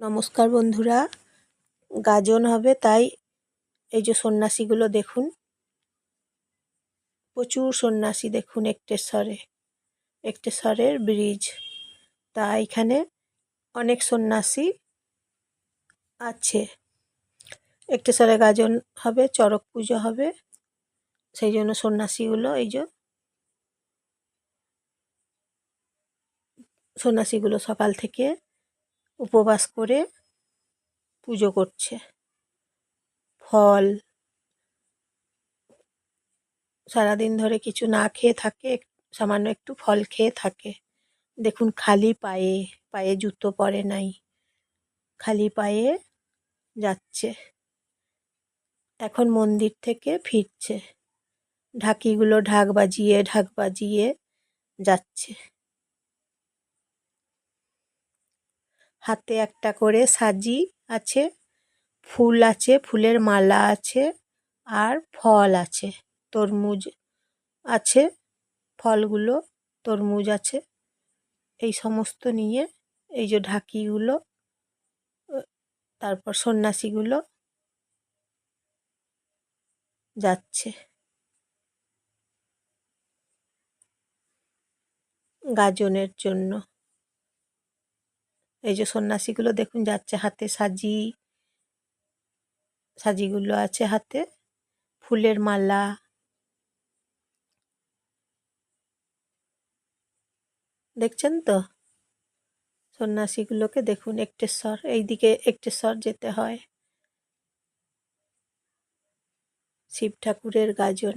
নমস্কার বন্ধুরা, গাজন হবে তাই এই যে সন্ন্যাসীগুলো দেখুন, প্রচুর সন্ন্যাসী দেখুন একটেশ্বরে, একটেশ্বরের ব্রিজ। তা এখানে অনেক সন্ন্যাসী আছে। একটেশ্বরে গাজন হবে, চড়ক পুজো হবে, সেই জন্য সন্ন্যাসীগুলো এই যে সন্ন্যাসীগুলো সকাল থেকে উপবাস করে পুজো করছে। ফল, সারাদিন ধরে কিছু না খেয়ে থাকে সামান্য একটু ফল খেয়ে থাকে। দেখুন, খালি পায়ে পায়ে জুতো পরে নাই, খালি পায়ে যাচ্ছে। এখন মন্দির থেকে ফিরছে। ঢাকিগুলো ঢাক বাজিয়ে ঢাক বাজিয়ে যাচ্ছে। হাতে একটা করে সাজি আছে, ফুল আছে, ফুলের মালা আছে আর ফল আছে, তরমুজ আছে, ফলগুলো তরমুজ আছে। এই সমস্ত নিয়ে এই যে ঢাকিগুলো, তারপর সন্ন্যাসীগুলো যাচ্ছে। গাজনের জন্য। এই যে সন্ন্যাসীগুলো দেখুন যাচ্ছে হাতে সাজি, সাজিগুলো আছে হাতে, ফুলের মালা। দেখছেন তো? সন্ন্যাসীগুলোকে দেখুন একটেশ্বর, এইদিকে একটেশ্বর যেতে হয়। শিব ঠাকুরের গাজন।